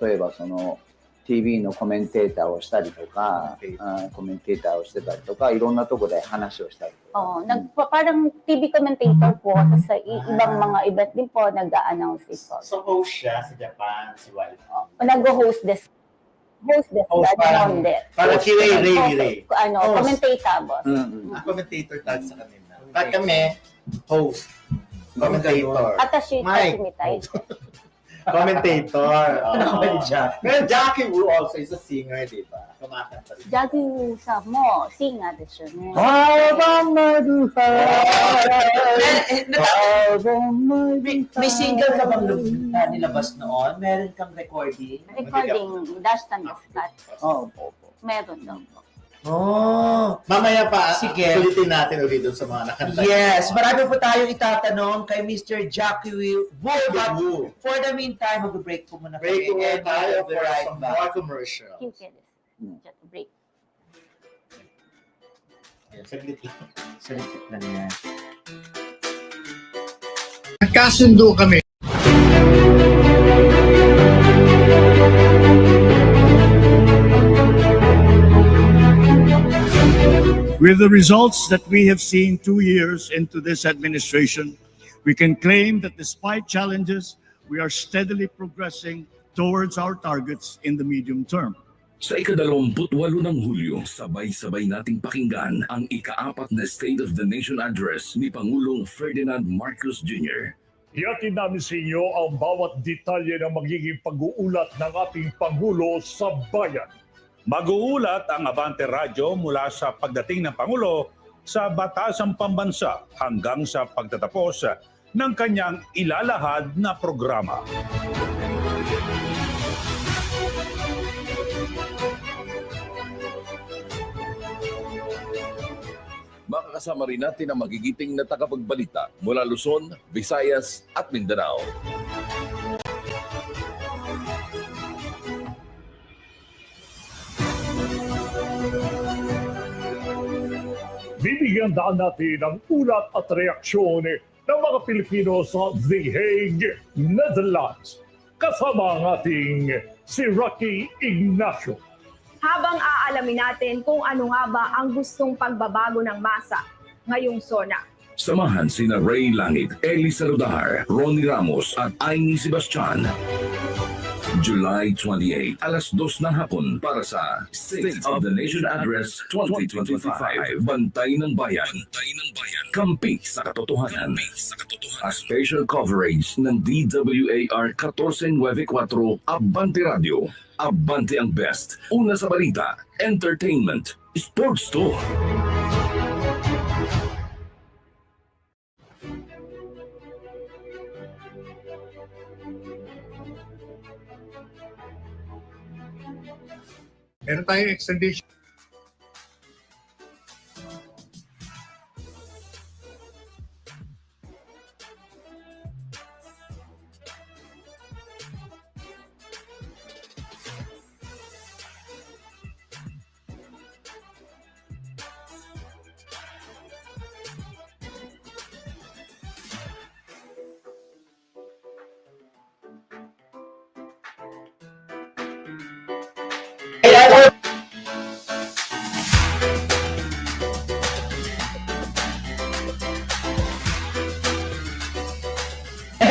例えばその TV のコメンテーターをしたりとか、あコメンテーターをしてたりとか、いろんなとこで話をしたりとか。 Oh, nag parang TV commentator po tapos sa i- ibang mga event din po nag-a-announce din po. So host siya sa Japan, si wife. Oh, nag-host des host des Host, parang- Ganon din. Parang si Ray Ray Host, Ray. Ano, Host. commentator boss. Mm-mm. Ah, commentator tag sa kanila. At kami, host. Commentator. Attaché Mike. Attaché Commentator. Ano ba ni Jack? Pero Jackie Wu also is a singer, di ba? Kumakanta rin. Jaggy sa mo, may buhay, Eh, eh, nag- habang may may, may single ka bang lub- na nilabas noon? Meron kang recording? Recording dash tan cut. Oh, opo. Meron daw po. Oh! Mamaya pa, Sige. ulitin natin ulit dun sa mga nakanta. Yes, marami po tayong itatanong kay Mr. Jackie Wu. But Wu. for the meantime, mag-break po muna Break kami. muna And tayo we'll be for right some back. more commercial. Desu. Hmm. Just break. Ayan, Saglit lang. Salikit lang yan. Nagkasundo kami. With the results that we have seen two years into this administration, we can claim that despite challenges, we are steadily progressing towards our targets in the medium term. Sa ikadalawamputwalo ng Hulyo, sabay-sabay nating pakinggan ang ikaapat na State of the Nation Address ni Pangulong Ferdinand Marcos Jr. Iatid namin sa inyo ang bawat detalye ng magiging pag-uulat ng ating Pangulo sa bayan. Mag-uulat ang Abante Radio mula sa pagdating ng Pangulo sa Batasang Pambansa hanggang sa pagtatapos ng kanyang ilalahad na programa. Makakasama rin natin ang magigiting na tagapagbalita mula Luzon, Visayas at Mindanao. Bibigyan daan natin ang ulat at reaksyon ng mga Pilipino sa The Hague, Netherlands. Kasama ang ating si Rocky Ignacio. habang aalamin natin kung ano nga ba ang gustong pagbabago ng masa ngayong SONA. Samahan sina Ray Langit, Elisa Rodar, Ronnie Ramos at Aini Sebastian. July 28, alas 2 ng hapon para sa State of the Nation Address 2025. Bantay ng Bayan. Bantay ng Bayan. Kampi sa katotohanan. A special coverage ng DWAR 1494 Abante Radio. Abante ang best. Una sa balita, entertainment, sports to. Meron tayong extradition.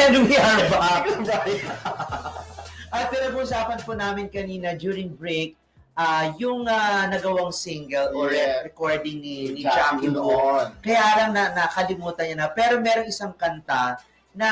And we are back. At pinag-usapan po namin kanina during break, uh, yung uh, nagawang single or yeah. recording ni, ni Jackie noon. Kaya lang na, nakalimutan niya na. Pero merong isang kanta na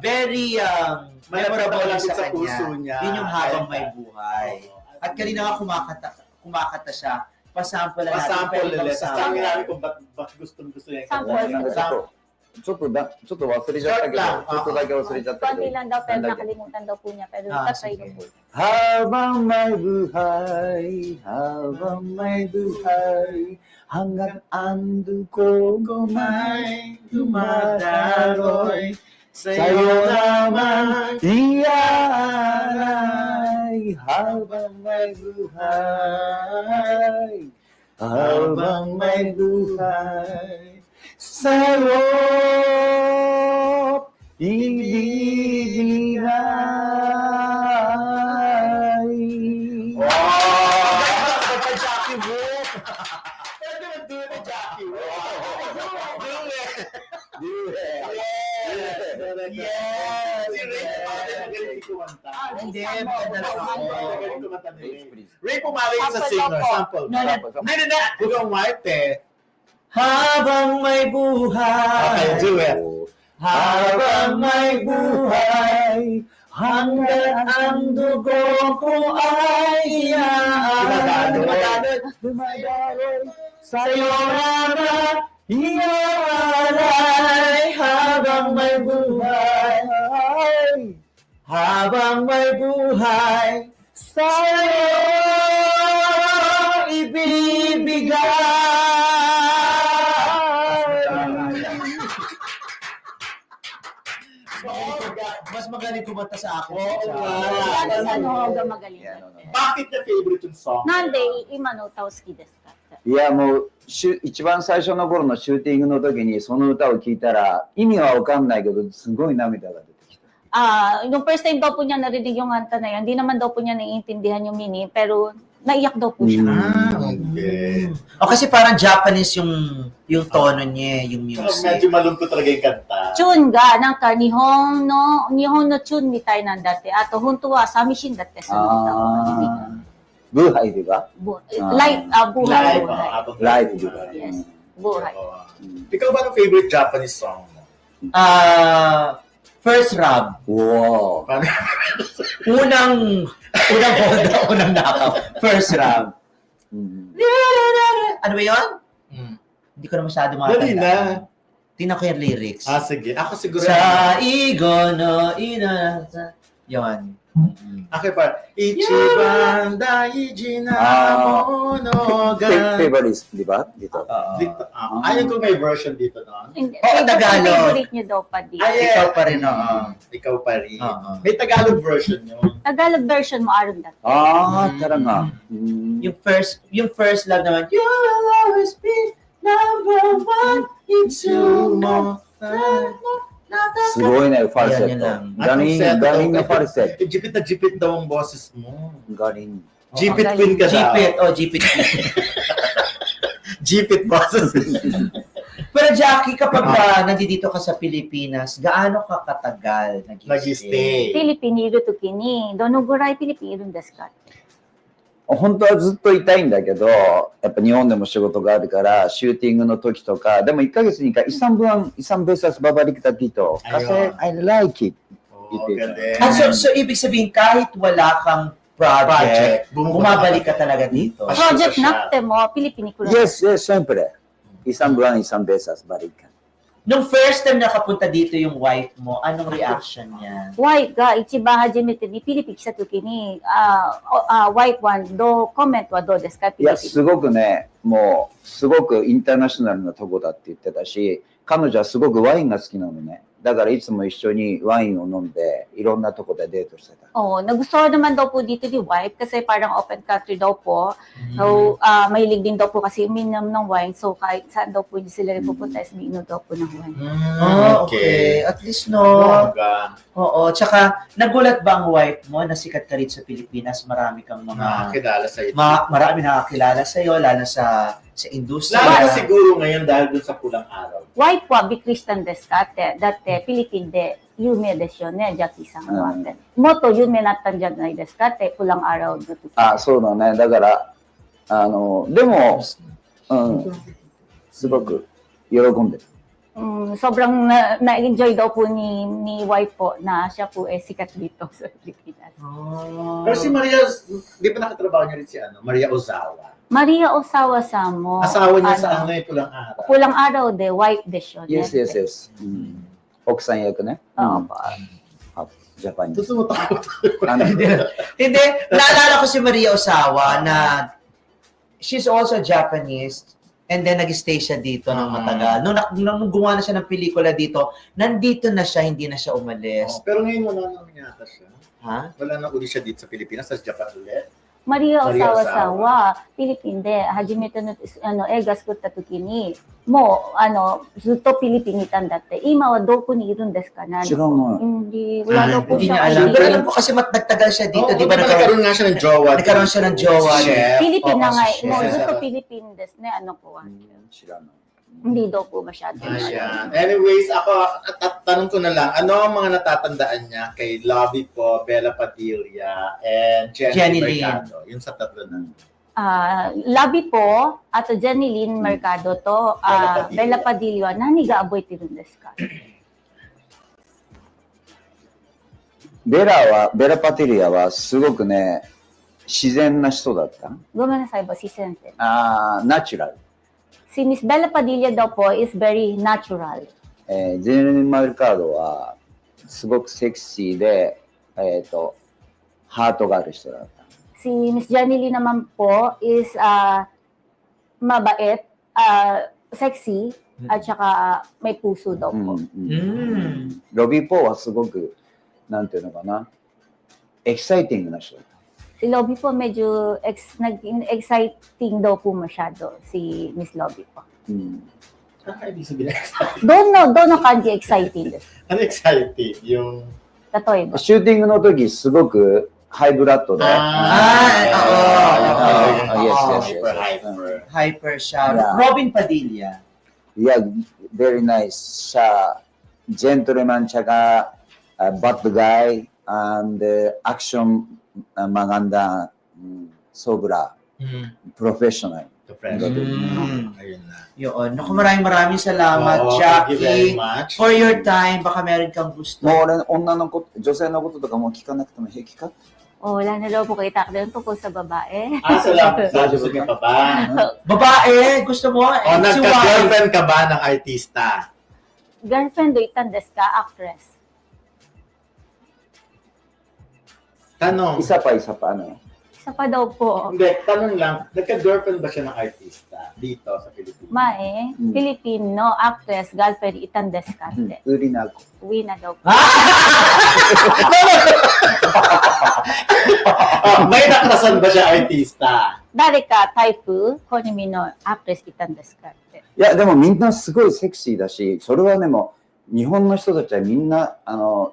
very um, memorable lang sa, sa kanya. Puso niya. Yun yung habang may buhay. At kanina nga kumakanta, kumakanta siya pasample lang natin. Pasample lang. Sa tangi namin kung ba't, ba't gusto gusto niya. Sample. Sample. ちょっと、ちょっとだ、ちょっと忘れちゃったけど、ち Short ょっとだけ忘れちゃったけ Konti ど。 lang daw pero Ang lagi. nakalimutan daw po niya pero Ah, tatry sige. ko po. Habang may buhay, habang may buhay, hanggang ang dugo ko may dumadaroy. Sa'yo naman iaalay, habang may buhay, habang may buhay. sarap ibigay. Wow! Kay Jackie Wu! Pwede naman do it, Jackie Wu! Do it! Do it! Yes! Yes! Si Ray Pumari magaling kumanta. Hindi, maganda lang. Ray Pumari is a singer. Sample. No, no, no. Hindi na, ikaw ang wife eh. Habang may buhay. Okay, do it. Habang may buhay. Hanggat ang dugo ko ay Dumadaloy. Dumadaloy. Dumadaloy. Sa'yo na iaalay habang may buhay. Habang may buhay. Sa'yo ibibigay. magaling kumanta sa akin. Oo nga. Yan ano magaling. Yeah, no, no. Bakit na favorite yung song? なんで今の歌を好きですかっていやもうしゅ一番最初の頃のシューティングの時にその歌を聴いたら意味はわかんないけどすごい涙が出てきた。 Ah, yung first time daw po niya narinig yung kanta na yan, hindi naman daw po niya naiintindihan yung meaning, pero naiyak daw po siya. Hmm, ah, okay. O oh, kasi parang Japanese yung yung tono niya, eh, yung Pero music. medyo malungkot talaga yung kanta. チュンがなんか日本の、日本のチュンみたいなんだって、あと本当は寂しいんだって、その歌は。Ah. Buhay, di ba? Bu- Ah. Like, ah, buhay, Live, buhay. ah, Live, di ba? Yes. Mm. Buhay. Oo. Ikaw ba ang favorite Japanese song mo? Ah, first rap. Wow. Unang unang hold, unang knockout. First. うん。Ano ba 'yon? Hmm. Hindi ko na masyado Dali makatanda. na. Tingnan ko yung lyrics. Ah, sige. Ako siguro. Sa igo no ina. Yon. Ako pa. Ichiban daiji na Ah ganun. Favorites, di ba? Dito. Uh, dito. Ah, uh, ayun kung may version dito doon. Oo, oh, Tagalog. Favorite nyo daw pa dito. Ay, ikaw pa rin, oo. Uh, ikaw pa rin. Uh, uh. May Tagalog version yun. Tagalog version mo, Aaron Dati. Ah, mm. tara nga. Mm. mm. Yung first, yung first love naman, you will always be number one, it's you, mo. Siguro na yung falsetto. Galing, galing na falsetto. Jipit na jipit daw ang boses mo. Galing. ガリン。 Jipit galing. queen ka daw. Jeepit, oh, Jeepit. Jipit boses. Pero Jackie, kapag ah, nandito ka sa Pilipinas, gaano ka katagal nag-stay? Nag-stay. フィリピンにいるときに、どのぐらいフィリピンいるんですか本当はずっといたいんだけど、やっぱ日本でも仕事があるから、シューティングの時とか、でも1ヶ月に1回、isang buwan, isang beses babalik kita dito. Kasi Ayun. I like it. Oo, galing. Ah, so, so, ibig sabihin, kahit wala kang project, bumabalik ka talaga dito. Ah, Project siya. なくても、フィリピンに来るんです Yes, yes, syempre. Isang buwan, isang beses balik ka. Nung first time nakapunta dito yung wife mo, anong reaction niya? ワイが一番初めてにフィリピン来たときに、ああ、ワイワン、どう、コメントはどうですかフいや、ィリピンすごくね、もう、すごくインターナショナルなとこだって言ってたし、彼女はすごくワインが好きなのね。 だからいつも一緒にワインを飲んで、いろんなとこでデートしてた。 Oo, nagustuhan naman daw po dito ni wife kasi parang open country daw po. So, ah mahilig din daw po kasi uminom ng wine. So, kahit saan daw po sila rin pupunta is umiinom daw po ng wine. Oh, okay. At least no. Bongga. Oo. Tsaka, nagulat ba ang wife mo na sikat ka rin sa Pilipinas? Marami kang mga... Nakakilala sa iyo. Ma- marami nakakilala sa iyo, lalo sa sa Lalo na industriya. siguro ngayon dahil dun sa pulang araw. ワイプはびっくりしたんですかって。だって、フィリピンで有名ですよね、ジャッキーさんはって。もっと有名になったんじゃないですかって、プランアラウンドとあ、そうだね。だから、あの、でも、うん、すごく喜んでる。 Um, sobrang na, na-enjoy daw po ni ni wife po na siya po eh sikat dito sa Pilipinas. Oh. Pero si Maria, di ba nakatrabaho niya rin si ano? Maria Ozawa. Maria Osawa Samo. Asawa niya sa ano yung pulang araw. Pulang araw de, wife de siya. Yes, yes, yes. Mm. Oksan yun ko na? Oo mm. po. Japan. Totoo takot. Ano? Hindi, naalala ko si Maria Osawa na she's also Japanese And then nag-stay siya dito ng mm. matagal. Nung, nak- nung gumawa na siya ng pelikula dito, nandito na siya, hindi na siya umalis. Oh, pero ngayon wala na naman yata siya. Ha? Wala na uli siya dito sa Pilipinas, sa Japan ulit. Maria Maria Osawa-sawa, Osawa. Pilipinde, hajime to no ano, egas ko tatukini. で初めてのあの映画作った時に、もう、あの、ずっとフィリピンにいたんだって。今はどこにいるんですかね知らない。 Hindi, wala daw po Hindi siya niya alam. idea. Pero alam ko kasi mat nagtagal siya dito, Oo, di ba? diba Nagkaroon, nagkaroon nga siya ng jowa. nagkaroon siya ng jowa. Si Chef. フィリピン Oo, 長い、si もう Chef. ずっとフィリピンですね、あの子は。知らない。 Hindi daw po masyado. Ayan. Anyways, ako, at, at tanong ko na lang, ano ang mga natatandaan niya kay Lobby po, Bella Padilla, and Jenny, Jenny Lynn. Mercado? Yung sa tatlo na. Ah, labi po, at Jenny Lynn Mercado to, ah, Bella Bella Padilla, nani ga aboy tirun desu ka? ベラは、ベラパティリアはすごくね、自然な人だった。ごめんなさいpo, si Sente. あーナチュラル。 Si Miss Bella Padilla daw po is very natural. えージェネリン・マルカードはすごくセクシーで、えっ、と、ハートがある人だった。 Si Miss Jenny Lynn naman po is ah, mabait, ah, sexy, at saka may puso daw うん po. うん Mm. ロビー・ポーはすごく、なんていうのかな、エキサイティングな人だった。 Si Lobby po medyo ex, naging exciting daw po masyado si Miss Lobby po. うん、 Ano ka ibig sabihin? Doon no, doon no kanji exciting desu. ano exciting? Yung... Tatoy ba? シューティングの時すごく ハイブラッドで、 Ah, Ah, oo. Ah, yes, Oo. yes, yes. Hyper, hyper. Hyper siya. Yeah. Robin Padilla. いや、very nice. Siya, gentleman, tsaka uh, bad guy, and uh, action uh, maganda, mm, sobra, Mm. professional. The friend. Mm. Ayun na. Yun. Naku, maraming maraming salamat, Oo, thank you very Jackie. much. For your time, baka meron kang gusto. もう俺、女の子、女性のこととかもう聞かなくても平気か Oh, wala na daw po kay Takden tungkol sa babae. Ah, salamat. Sabi ko pa ba? Babae, gusto mo? O, Eh, Wai. nagka-girlfriend ka ba ng artista? Girlfriend do itan desu ka? Actress. Tanong. Isa pa, isa pa, ano Isa pa daw po. Hindi, tanong lang, nagka-girlfriend ba siya ng artista dito sa Pilipinas? Mae, Mm. Filipino actress, girlfriend itan desu ka? うん Hindi. 売りな子。 Uwi na daw po. Ah, may nakrasan ba siya artista? Dari ka, Taifu, Konimi no actress itan desu ka? いや、でもみんなすごいセクシーだし、それはでも、日本の人たちはみんな、あの、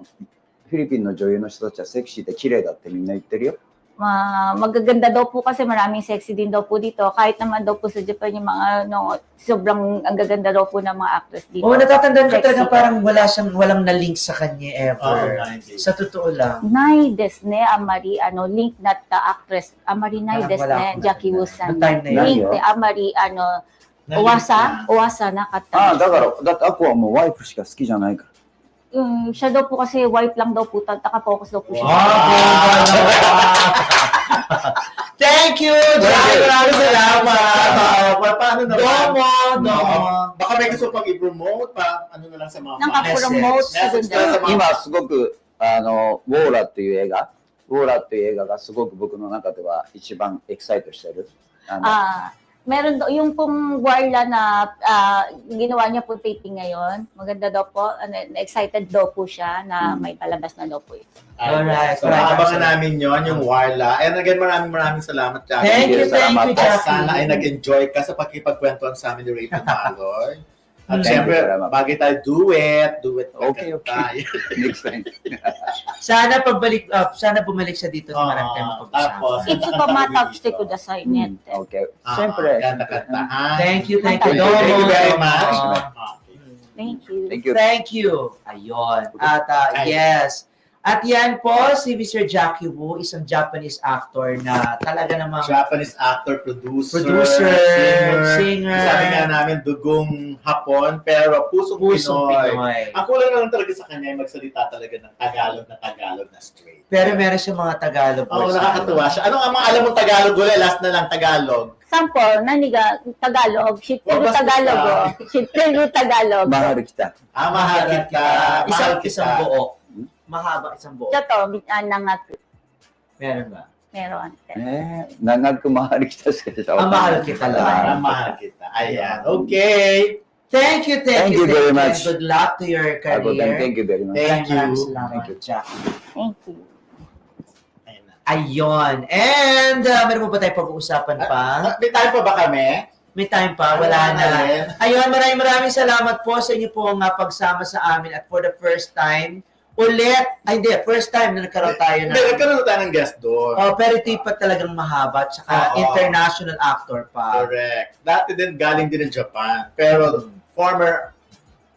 フィリピンの女優の人たちはセクシーで綺麗だってみんな言ってるよ。 Ma magaganda daw po kasi maraming sexy din daw po dito. Kahit naman daw po sa Japan yung mga ano, sobrang ang gaganda daw po ng mga actress dito. Oo, natatandaan ko Sexy talaga po. parang wala siyang, walang na-link sa kanya Oo, ever. 90s. Sa totoo lang. Nai desu ne, amari, ano, link na ta actress. Amari nai Parang desu wala ne, akong Jackie nakita. Wu-san. Noong time na yun. Link de, amari, ano, Nalink uwasa, na. uwasa na ああ、 kata. だから、だってアコはもうワイプしか好きじゃないから。 Um, siya daw po kasi wife lang daw po, taka-focus daw po siya. Thank you, Maraming Jackie. maraming salamat. Ah, pa- paano naman? Domo, domo. Baka may gusto pang i-promote pa, ano na lang sa mga Nang mga ka-promote message. Message sa na sa mga 今すごく、あの、ウォーラっていう映画、ウォーラっていう映画がすごく僕の中では一番エキサイトしてる。あの Ah, meron daw, yung pong Warla na ah, ginawa niya po taping ngayon, maganda daw po, ano, excited daw po siya na may palabas na daw po ito. Alright, So, alright. abangan namin yon yung Warla. And again, maraming maraming salamat, Jackie. Thank you, thank you, Jackie. sana ay nag-enjoy ka sa pagkipagkwentuhan sa amin ni Rachel Maloy. At Thank syempre, you, salamat. bagay tayo duet, duet ka Okay, okay. tayo. next time. Sana pagbalik, uh, sana bumalik siya dito Oo, na marami tayong Ah, tapos, pag-usapan. Ichi pa matapste ko da sa inet. Okay. Ah, Siyempre. Kanta-kantahan. Thank you, thank you. Thank you, thank you very much. Thank you. Thank you. Thank you. Ayun. At uh, Ay. yes. At yan po, si Mr. Jackie Wu, isang Japanese actor na talaga namang Japanese actor, producer, producer, singer. singer, Sabi nga namin, dugong Hapon, pero pusong, pusong Pinoy. Pinoy. Ang kulang na lang talaga sa kanya ay magsalita talaga ng Tagalog na Tagalog na straight. Pero meron siya mga Tagalog Oo, words. nakakatuwa siya. Ano ang mga alam mong Tagalog? Wala, last na lang Tagalog. Sample, naniga, Tagalog, shitero Wabas Tagalog, oh. shitero Tagalog. Mahal kita. Ah, mahal kita. Mahal Isang, kita. isang buo mahaba isang buhok? Ito, uh, nangat. Meron ba? Meron. Eh, nangat ko mahal kita sa kita. Ah, mahal kita lang. Ah, mahal kita. Ayan. Okay. Thank you, thank, thank you, you very thank much. Good luck to your ah, career. Abodan, thank you very much. Thank, you. Thank you, Thank you. Ayon. And uh, meron pa ba tayong pag-uusapan ah, pa? Uh, may time pa ba kami? May time pa, wala, wala na. na. Ayun, maraming maraming salamat po sa inyo po nga pagsama sa amin at for the first time ulit. Ay, hindi. First time na nagkaroon tayo Hindi, na. nagkaroon na tayo ng guest doon. Oh, pero ito pa talagang mahaba. Tsaka Oo. international actor pa. Correct. Dati din, galing din ng Japan. Pero, former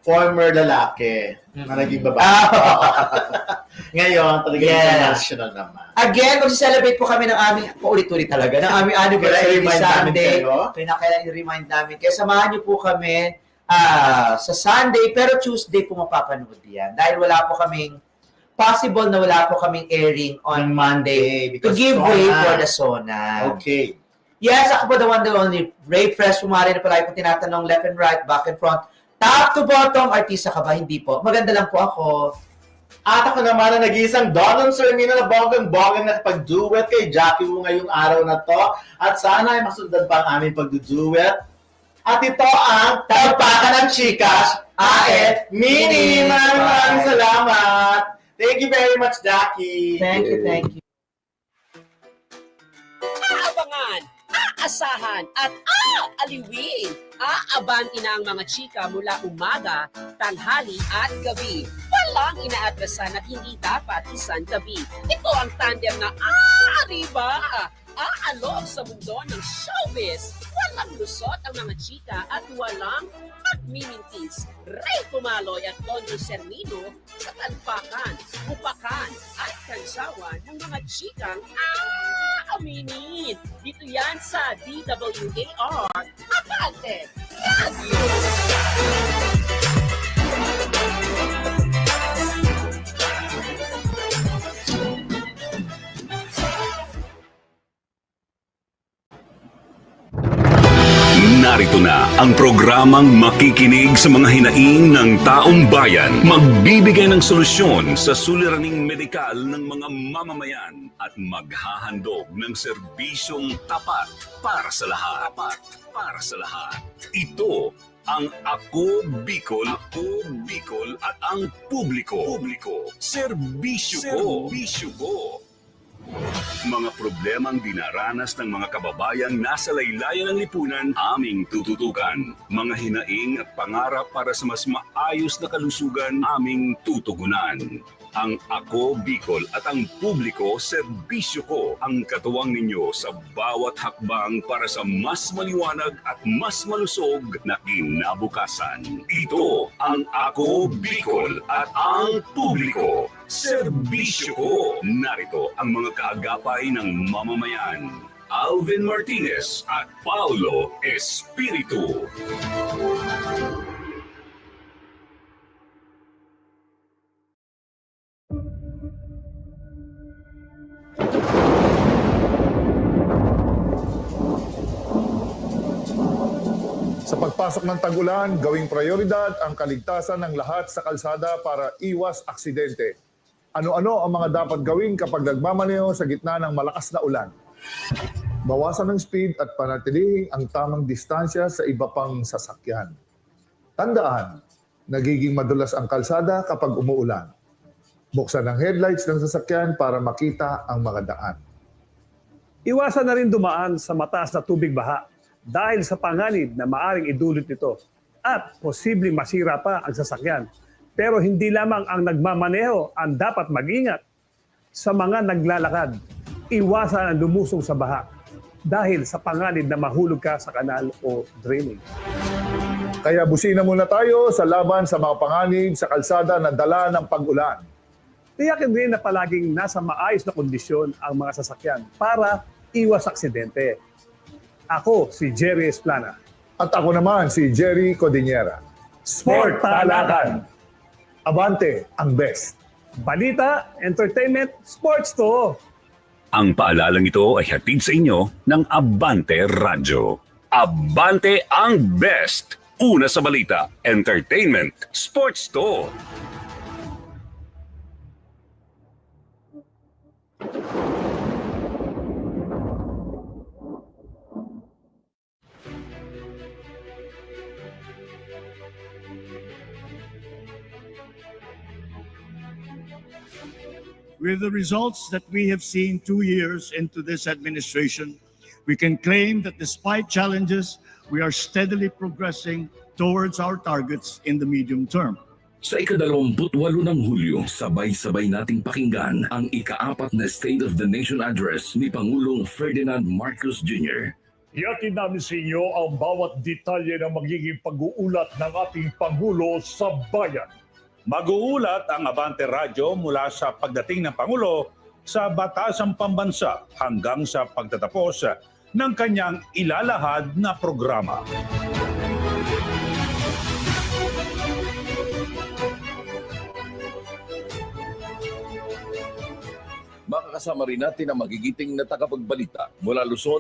former lalaki na Mhm. naging babae. Ah. Ngayon, talagang Yes. international naman. Again, mag-celebrate po kami ng aming, paulit-ulit talaga, ng aming anniversary i-remind namin Sunday. kayo. Kaya na kailangan i-remind namin. Kaya samahan niyo po kami ah, sa Sunday, pero Tuesday po mapapanood yan. Dahil wala po kaming, possible na wala po kaming airing on Monday to give way Sona. for the Sona. Okay. Yes, ako po the one, the only. Ray Fresh, pumari na pala kung tinatanong left and right, back and front. Top to bottom, artista ka ba? Hindi po. Maganda lang po ako. At ako naman na nag-iisang Donon Sermino na bonggang-bonggang nakapag-duet kay Jackie Wu ngayong araw na to. At sana ay masundan pa ang aming pag-duet. At ito ang Tagpakan ng Chikas, Aet Mini. Maraming maraming salamat. Thank you very much, Jackie. Thank you, thank you. aabangan, aasahan at aaliwin. Aabanti na ang mga chika mula umaga, tanghali at gabi. Walang inaatrasan at hindi dapat isang tabi. Ito ang tandem na aariba. Aalok sa mundo ng showbiz. Walang lusot ang mga chika at walang magmimintis. Ray Pumaloy at Donjo Sermino sa talpakan, upakan at kansawan ng mga chikang aaminin. Dito yan sa DWAR Abante Radio. Narito na ang programang makikinig sa mga hinaing ng taong bayan. Magbibigay ng solusyon sa suliraning medikal ng mga mamamayan at maghahandog ng serbisyong tapat para sa lahat. Tapat para sa lahat. Ito ang Ako Bicol, Ako Bicol at ang publiko. Publiko. Serbisyo ko. Serbisyo ko. Mga problemang dinaranas ng mga kababayang nasa laylayan ng lipunan, aming tututukan. Mga hinaing at pangarap para sa mas maayos na kalusugan, aming tutugunan. Ang Ako Bicol at ang publiko, serbisyo ko ang katuwang ninyo sa bawat hakbang para sa mas maliwanag at mas malusog na kinabukasan. Ito ang Ako Bicol at ang publiko, serbisyo ko. Narito ang mga kaagapay ng mamamayan. Alvin Martinez at Paulo Espiritu. Pagpasok ng tag-ulan, gawing prioridad ang kaligtasan ng lahat sa kalsada para iwas aksidente. Ano-ano ang mga dapat gawin kapag nagmamaneho sa gitna ng malakas na ulan? Bawasan ng speed at panatilihin ang tamang distansya sa iba pang sasakyan. Tandaan, nagiging madulas ang kalsada kapag umuulan. Buksan ang headlights ng sasakyan para makita ang mga daan. Iwasan na rin dumaan sa mataas na tubig baha dahil sa panganib na maaring idulot nito at posibleng masira pa ang sasakyan. Pero hindi lamang ang nagmamaneho ang dapat mag-ingat. Sa mga naglalakad, iwasan ang lumusong sa baha dahil sa panganib na mahulog ka sa kanal o drainage. Kaya busina muna tayo sa laban sa mga panganib sa kalsada na dala ng pag-ulan. Tiyakin rin na palaging nasa maayos na kondisyon ang mga sasakyan para iwas aksidente. Ako si Jerry Esplana. At ako naman si Jerry Codinera. Sport Talakan. Abante ang best. Balita, entertainment, sports to. Ang paalalang ito ay hatid sa inyo ng Abante Radyo. Abante ang best! Una sa balita, entertainment, sports to. With the results that we have seen two years into this administration, we can claim that despite challenges, we are steadily progressing towards our targets in the medium term. Sa ikadalawamputwalo ng Hulyo, sabay-sabay nating pakinggan ang ikaapat na State of the Nation Address ni Pangulong Ferdinand Marcos Jr. Iyakin namin sa inyo ang bawat detalye ng magiging pag-uulat ng ating Pangulo sa bayan. Mag-uulat ang Abante Radyo mula sa pagdating ng Pangulo sa Batasang Pambansa hanggang sa pagtatapos ng kanyang ilalahad na programa. Makakasama rin natin ang magigiting na tagapagbalita mula Luzon,